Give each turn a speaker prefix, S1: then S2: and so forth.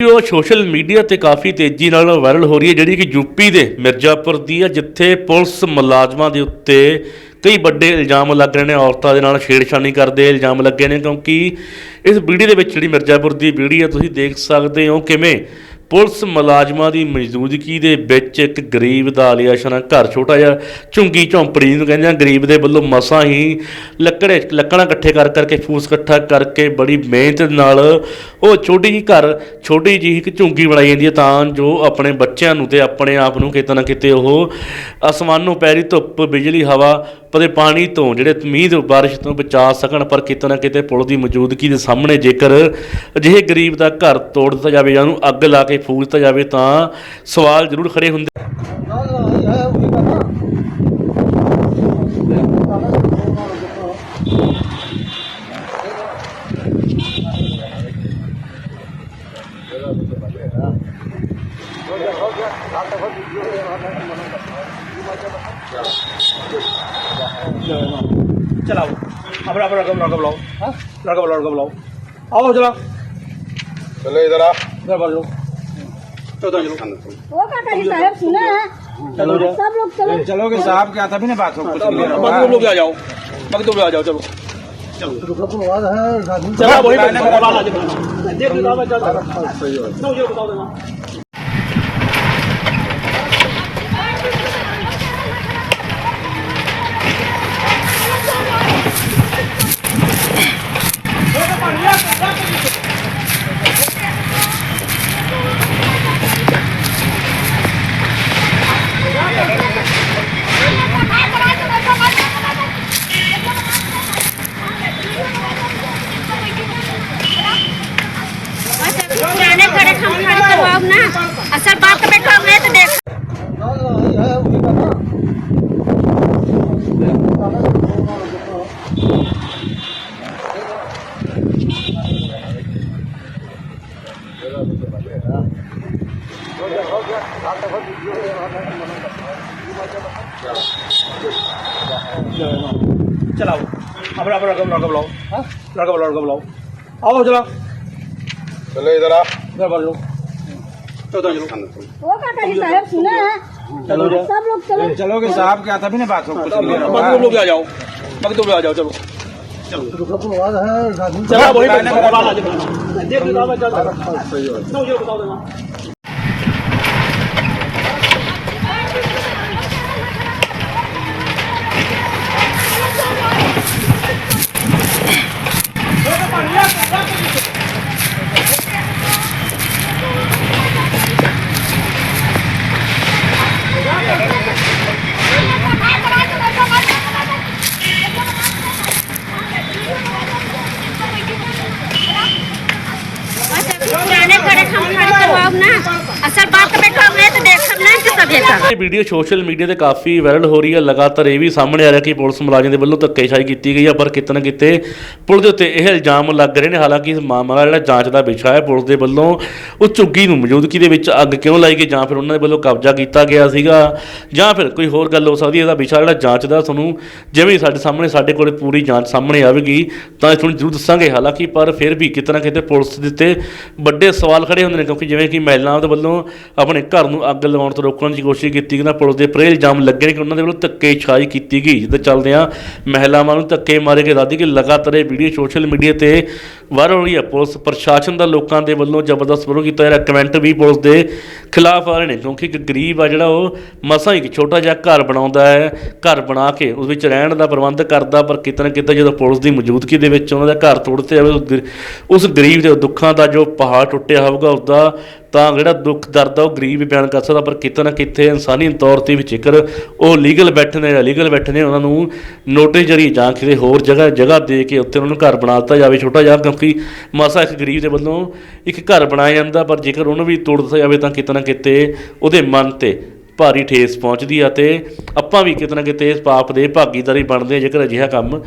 S1: Video social media ਤੇ ਕਾਫੀ ਤੇਜ਼ੀ ਨਾਲ ਵਾਇਰਲ ਹੋ ਰਹੀ ਹੈ, ਜਿਹੜੀ ਕਿ ਯੂਪੀ ਦੇ ਮਿਰਜ਼ਾਪੁਰ ਦੀ ਹੈ, ਜਿੱਥੇ ਪੁਲਿਸ ਮੁਲਾਜ਼ਮਾਂ ਦੇ ਉੱਤੇ ਕਈ ਵੱਡੇ ਇਲਜ਼ਾਮ ਲੱਗ ਰਹੇ ਨੇ। ਔਰਤਾਂ ਦੇ ਨਾਲ ਛੇੜਛਾਣੀ ਕਰਦੇ ਇਲਜ਼ਾਮ ਲੱਗੇ ਨੇ, ਕਿਉਂਕਿ ਇਸ ਵੀਡੀਓ ਦੇ ਵਿੱਚ ਜਿਹੜੀ ਮਿਰਜ਼ਾਪੁਰ ਦੀ ਵੀਡੀਓ ਤੁਸੀਂ ਦੇਖ ਸਕਦੇ ਹੋ ਕਿਵੇਂ ਪੁਲਿਸ ਮੁਲਾਜ਼ਮਾਂ ਦੀ ਮੌਜੂਦਗੀ ਦੇ ਵਿੱਚ ਇੱਕ ਗਰੀਬ ਦਾ ਆਲੀਆਸ਼ਾਨਾ ਘਰ ਛੋਟਾ ਜਿਹਾ, ਝੁੰਗੀ ਝੌਂਪੜੀ ਨੂੰ ਕਹਿੰਦੇ ਆ, ਗਰੀਬ ਦੇ ਵੱਲੋਂ ਮਸਾਂ ਹੀ ਲੱਕੜੇ, ਲੱਕੜਾਂ ਇਕੱਠੇ ਕਰ, ਕਰਕੇ ਫੂਸ ਇਕੱਠਾ ਕਰਕੇ ਬੜੀ ਮਿਹਨਤ ਨਾਲ ਉਹ ਛੋਟੀ ਜਿਹੀ ਘਰ, ਛੋਟੀ ਜਿਹੀ ਇੱਕ ਝੁੰਗੀ ਬਣਾਈ ਜਾਂਦੀ ਹੈ ਤਾਂ ਜੋ ਆਪਣੇ ਬੱਚਿਆਂ ਨੂੰ ਤੇ ਆਪਣੇ ਆਪ ਨੂੰ ਕਿਤੇ ਨਾ ਕਿਤੇ ਉਹ ਅਸਮਾਨੋਂ ਪੈਰੀ ਧੁੱਪ, ਬਿਜਲੀ, ਹਵਾ ਅਤੇ ਪਾਣੀ ਤੋਂ ਜਿਹੜੇ ਮੀਂਹ ਤੋਂ ਬਾਰਿਸ਼ ਤੋਂ ਬਚਾ ਸਕਣ, ਪਰ ਕਿਤੇ ਨਾ ਕਿਤੇ ਪੁਲ ਦੀ ਮੌਜੂਦਗੀ ਦੇ ਸਾਹਮਣੇ ਜੇਕਰ ਅਜਿਹੇ ਗਰੀਬ ਦਾ ਘਰ ਤੋੜ ਦਿੱਤਾ ਜਾਵੇ ਜਾਂ ਉਹਨੂੰ ਅੱਗ ਲਾ ਕੇ ਫੂਕ ਦਿੱਤਾ ਜਾਵੇ ਤਾਂ ਸਵਾਲ ਜ਼ਰੂਰ ਖੜੇ ਹੁੰਦੇ
S2: चलाओ अब अब लड़का लड़का बुलाओ हाँ लड़का बुलाओ लड़का बुलाओ आओ चला
S3: चलो इधर आप
S2: इधर बढ़ जाओ चलो चलो
S4: वो काका जी साहब सुना है
S2: चलो जा
S4: सब लोग चलो
S3: चलोगे साहब क्या तभी ना बात हो कुछ clear होगा।
S2: बाकी तुम लोग भी आ जाओ बाकी तुम लोग आ जाओ चलो चलो वही देख लो मैं चल नो ये बताओ चलाओ अब अब लड़का लड़का बुलाओ हाँ लड़का बुलाओ लड़का बुलाओ आओ चला
S3: चलो इधर आप
S2: इधर बढ़ जाओ चलो चलो
S4: वो काका जी साहब सुना है
S2: चलो जा
S4: सब लोग चलो
S3: चलोगे साहब क्या तभी ना बात हो कुछ clear होगा।
S2: बाकी तुम लोग भी आ जाओ बाकी तुम लोग आ जाओ चलो चलो वही देख लो मैं चल ना
S4: असल ਖੇਤਾਂ
S1: ਇਹ ਵੀਡੀਓ ਸੋਸ਼ਲ ਮੀਡੀਆ ਤੇ ਕਾਫੀ ਵਾਇਰਲ ਹੋ ਰਹੀ ਹੈ। ਲਗਾਤਾਰ ਇਹ ਵੀ ਸਾਹਮਣੇ ਆ ਰਿਹਾ ਕਿ ਪੁਲਿਸ ਮੁਲਾਜ਼ਮ ਦੇ ਵੱਲੋਂ ਧੱਕੇਸ਼ਾਹੀ ਕੀਤੀ ਗਈ ਹੈ ਪਰ ਕਿਤੇ ਨਾ ਕਿਤੇ ਪੁਲਿਸ ਦੇ ਉੱਤੇ ਇਹ ਇਲਜ਼ਾਮ ਲੱਗ ਰਹੇ ਨੇ। ਹਾਲਾਂਕਿ ਇਸ ਮਾਮਲਾ ਜਿਹੜਾ ਜਾਂਚ ਦਾ ਵਿਸ਼ਾ ਹੈ, ਪੁਲਿਸ ਦੇ ਵੱਲੋਂ ਉਹ ਝੁੱਗੀ ਨੂੰ ਮੌਜੂਦਗੀ ਦੇ ਵਿੱਚ ਅੱਗ ਕਿਉਂ ਲਾਈ ਗਈ ਜਾਂ ਫਿਰ ਉਹਨਾਂ ਦੇ ਵੱਲੋਂ ਕਬਜ਼ਾ ਕੀਤਾ ਗਿਆ ਸੀਗਾ ਜਾਂ ਫਿਰ ਕੋਈ ਹੋਰ ਗੱਲ ਹੋ ਸਕਦੀ ਇਹਦਾ ਵਿਸ਼ਾ ਜਿਹੜਾ ਜਾਂਚ ਦਾ ਤੁਹਾਨੂੰ ਜਿਵੇਂ ਹੀ ਸਾਡੇ ਸਾਹਮਣੇ ਸਾਡੇ ਕੋਲੇ ਪੂਰੀ ਜਾਂਚ ਸਾਹਮਣੇ ਆਵੇਗੀ ਤਾਂ ਇਸ ਨੂੰ ਜ਼ਰੂਰ ਦੱਸਾਂਗੇ। ਹਾਲਾਂਕਿ ਪਰ ਫਿਰ ਵੀ ਕਿਤੇ ਨਾ ਕਿਤੇ ਪੁਲਿਸ ਦੇ ਉੱਤੇ ਵੱਡੇ ਸਵਾਲ ਖੜੇ ਹੁੰਦੇ ਨੇ ਕਿਉਂਕਿ ਜਿਵੇਂ ਕਿ ਮਹਿਲਾਵਾਂ ਦੇ ਵੱਲੋਂ ਆਪਣੇ ਘਰ ਨੂੰ ਅੱਗ ਲਗਾਉਣ ਤੋਂ ਰੋਕਣ ਦੀ ਕੋਸ਼ਿਸ਼ ਕੀਤੀ ਗਈ ਨਾ ਪੁਲਿਸ ਦੇ ਪਰੇ ਇਲਜ਼ਾਮ ਲੱਗੇ ਨੇ ਕਿ ਉਹਨਾਂ ਦੇ ਵੱਲੋਂ ਧੱਕੇਸ਼ਾਹੀ ਕੀਤੀ ਗਈ, ਜਿੱਦਾਂ ਚੱਲਦੇ ਆ ਮਹਿਲਾਵਾਂ ਨੂੰ ਧੱਕੇ ਮਾਰੇ ਕੇ ਦਾਦੀ ਕਿ ਲਗਾਤਾਰ ਇਹ ਵੀਡੀਓ ਸੋਸ਼ਲ ਮੀਡੀਆ ਤੇ ਵਾਇਰਲ ਹੋ ਰਹੀ ਹੈ। ਪੁਲਿਸ ਪ੍ਰਸ਼ਾਸਨ ਦਾ ਲੋਕਾਂ ਦੇ ਵੱਲੋਂ ਜ਼ਬਰਦਸਤ ਵਿਰੋਧ ਕੀਤਾ ਜਾ ਰਿਹਾ ਕਮੈਂਟ ਵੀ ਪੁਲਿਸ ਦੇ ਖਿਲਾਫ ਆ ਰਹੇ ਨੇ। ਕਿਉਂਕਿ ਇੱਕ ਗਰੀਬ ਆ ਜਿਹੜਾ ਉਹ ਮਸਾਂ ਹੀ ਇੱਕ ਛੋਟਾ ਜਿਹਾ ਘਰ ਬਣਾਉਂਦਾ ਹੈ, ਘਰ ਬਣਾ ਕੇ ਉਸ ਵਿੱਚ ਰਹਿਣ ਦਾ ਪ੍ਰਬੰਧ ਕਰਦਾ, ਪਰ ਕਿਤੇ ਨਾ ਕਿਤੇ ਜਦੋਂ ਪੁਲਿਸ ਦੀ ਮੌਜੂਦਗੀ ਦੇ ਵਿੱਚ ਉਹਨਾਂ ਦਾ ਘਰ ਤੋੜ ਦਿੱਤਾ ਜਾਵੇ, ਉਸ ਗਰੀਬ ਦੇ ਦੁੱਖਾਂ ਦਾ ਜੋ ਪਹਾੜ ਟੁੱਟਿਆ ਹੋਊਗਾ ਉਸਦਾ ਤਾਂ ਜਿਹੜਾ ਦੁੱਖ, ਦਰਦ ਆ ਉਹ ਗਰੀਬ ਹੀ ਬਿਆਨ ਕਰ ਸਕਦਾ, ਪਰ ਕਿਤੇ ਨਾ ਕਿਤੇ ਇਨਸਾਨੀ ਤੌਰ ਤੇ ਵੀ ਜੇਕਰ ਉਹ ਲੀਗਲ ਬੈਠੇ ਨੇ ਜਾਂ ਲੀਗਲ ਬੈਠੇ ਨੇ, ਉਹਨਾਂ ਨੂੰ ਨੋਟਿਸ ਜਰੀ ਜਾਂ ਕਿਸੇ ਹੋਰ ਜਗ੍ਹਾ ਜਗ੍ਹਾ ਦੇ ਕੇ ਉੱਥੇ ਉਹਨਾਂ ਨੂੰ ਘਰ ਬਣਾ ਦਿੱਤਾ ਜਾਵੇ ਛੋਟਾ ਜਿਹਾ, ਕਿਉਂਕਿ ਮਾਸਾ ਇੱਕ ਗਰੀਬ ਦੇ ਵੱਲੋਂ ਇੱਕ ਘਰ ਬਣਾਇਆ ਜਾਂਦਾ, ਪਰ ਜੇਕਰ ਉਹਨੂੰ ਵੀ ਤੋੜ ਦਿੱਤਾ ਜਾਵੇ ਤਾਂ ਕਿਤੇ ਨਾ ਕਿਤੇ ਉਹਦੇ ਮਨ ਤੇ ਭਾਰੀ ਠੇਸ ਪਹੁੰਚਦੀ ਆ ਤੇ ਆਪਾਂ ਵੀ ਕਿਤੇ ਨਾ ਕਿਤੇ ਇਸ ਪਾਪ ਦੇ ਭਾਗੀਦਾਰੀ ਬਣਦੇ ਆ, ਜੇਕਰ ਅਜਿਹਾ ਕੰਮ